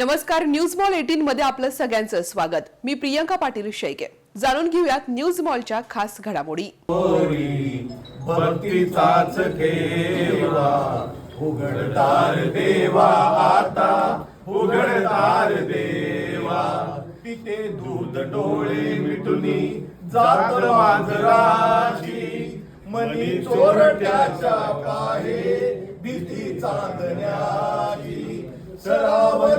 नमस्कार news mall eighteen मध्ये आपलं सगळ्यांचं स्वागत. मी प्रियंका पाटील शेळके. जाणून घेऊयात न्यूज मॉलच्या खास घडामोडी. उघडदार देवा आता उघडदार देवा. पिते दूध डोळे मिटुनी जात मांजराची मनी चोरट्याच्या पाहे भीती चांदण्याची. सरावर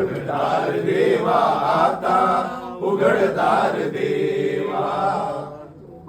उघडदार देवा आता उघडदार देवा.